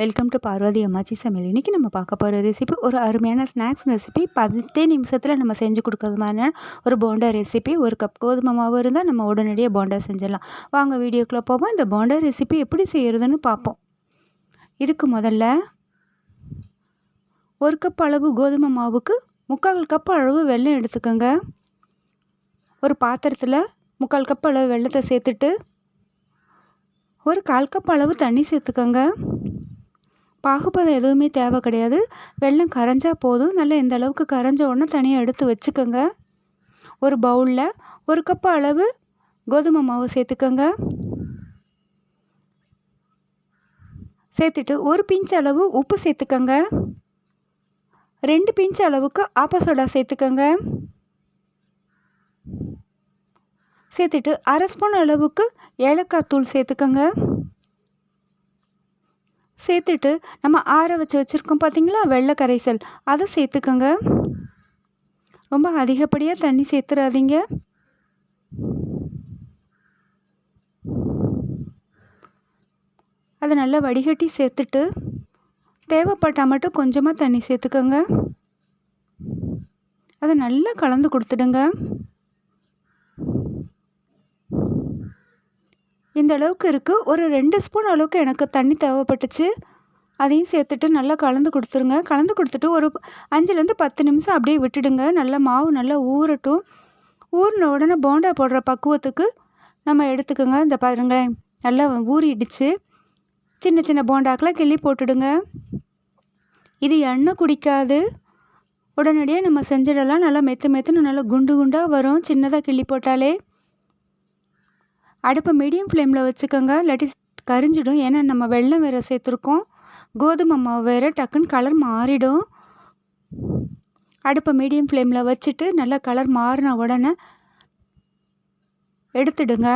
Welcome to Parvati அம்மாச்சி சமையல் இன்றைக்கி நம்ம பார்க்க போகிற ரெசிபி ஒரு அருமையான ஸ்நாக்ஸ் ரெசிபி பத்தே நிமிஷத்தில் நம்ம செஞ்சு கொடுக்குறது மாதிரியான ஒரு போண்டா ரெசிபி ஒரு கப் கோதுமை மாவு இருந்தால் நம்ம உடனடியாக போண்டா செஞ்சிடலாம். வாங்க வீடியோக்குள்ளே போவோம். இந்த போண்டா ரெசிபி எப்படி செய்கிறதுன்னு பார்ப்போம். இதுக்கு முதல்ல ஒரு கப் அளவு கோதுமை மாவுக்கு முக்கால் கப் அளவு வெள்ளம் எடுத்துக்கோங்க. ஒரு பாத்திரத்தில் முக்கால் கப் அளவு வெள்ளத்தை சேர்த்துட்டு ஒரு கால் கப் அளவு தண்ணி சேர்த்துக்கோங்க. பாகுபதம் எதுவுமே தேவை கிடையாது. வெள்ளம் கரைஞ்சா போதும். நல்லா இந்த அளவுக்கு கரைஞ்ச உடனே தனியாக எடுத்து வச்சுக்கோங்க. ஒரு பவுலில் ஒரு கப் அளவு கோதுமை மாவு சேர்த்துக்கோங்க. சேர்த்துட்டு ஒரு பிஞ்ச் அளவு உப்பு சேர்த்துக்கோங்க. ரெண்டு பிஞ்ச் அளவுக்கு ஆப்பசோடா சேர்த்துக்கோங்க. சேர்த்துட்டு அரை ஸ்பூன் அளவுக்கு ஏலக்காய் தூள் சேர்த்துக்கோங்க. சேர்த்துட்டு நம்ம ஆற வச்சு வச்சுருக்கோம் பார்த்திங்களா வெள்ளை கரைசல். அதை சேர்த்துக்கோங்க. ரொம்ப அதிகப்படியாக தண்ணி சேர்த்துறாதீங்க. அதை நல்லா வடிகட்டி சேர்த்துட்டு தேவைப்பட்டால் மட்டும் கொஞ்சமாக தண்ணி சேர்த்துக்கோங்க. அதை நல்லா கலந்து கொடுத்துடுங்க. இந்த அளவுக்கு இருக்குது ஒரு ரெண்டு ஸ்பூன் அளவுக்கு எனக்கு தண்ணி தேவைப்பட்டுச்சு. அதையும் சேர்த்துட்டு நல்லா கலந்து கொடுத்துருங்க. கலந்து கொடுத்துட்டு ஒரு அஞ்சுலேருந்து பத்து நிமிஷம் அப்படியே விட்டுடுங்க. நல்லா மாவு நல்லா ஊறட்டும். ஊறின உடனே போண்டா போடுற பக்குவத்துக்கு நம்ம எடுத்துக்கோங்க. இந்த பாருங்களேன் நல்லா ஊறிடுச்சு. சின்ன சின்ன போண்டாக்கெலாம் கிள்ளி போட்டுடுங்க. இது எண்ணெய் குடிக்காது. உடனடியாக நம்ம செஞ்சிடலாம். நல்லா மெத்து மெத்துன்னு நல்லா குண்டு குண்டாக வரும். சின்னதாக கிள்ளி போட்டாலே. அடுப்பை மீடியம் ஃப்ளேமில் வச்சுக்கோங்க. இல்லாட்டி கரிஞ்சிடும். ஏன்னா நம்ம வெள்ளம் வேறு சேர்த்துருக்கோம். கோதுமை மாவு வேறு டக்குன்னு கலர் மாறிடும். அடுப்பை மீடியம் ஃப்ளேமில் வச்சுட்டு நல்லா கலர் மாறின உடனே எடுத்துடுங்க.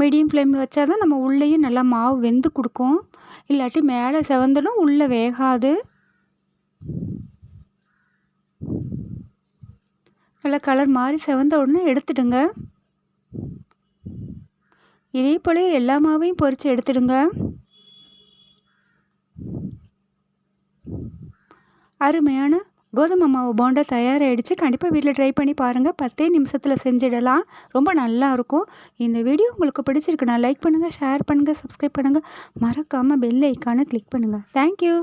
மீடியம் ஃப்ளேமில் வச்சா தான் நம்ம உள்ளேயும் நல்லா மாவு வெந்து கொடுக்கும். இல்லாட்டி மேலே செவந்தலும் உள்ளே வேகாது. நல்லா கலர் மாறி செவந்த உடனே எடுத்துடுங்க. இதே போல எல்லா மாவையும் பொறிச்சு எடுத்துடுங்க. அருமையான கோதுமை மாவு போண்டா தயாராகிடுச்சு கண்டிப்பாக வீட்டில் ட்ரை பண்ணி பாருங்கள் பத்தே நிமிஷத்தில் செஞ்சிடலாம். ரொம்ப நல்லாயிருக்கும் இந்த வீடியோ உங்களுக்கு பிடிச்சிருக்குண்ணா லைக் பண்ணுங்கள் ஷேர் பண்ணுங்கள் சப்ஸ்கிரைப் பண்ணுங்கள் மறக்காமல் பெல் ஐக்கானை கிளிக் பண்ணுங்கள் தேங்க்யூ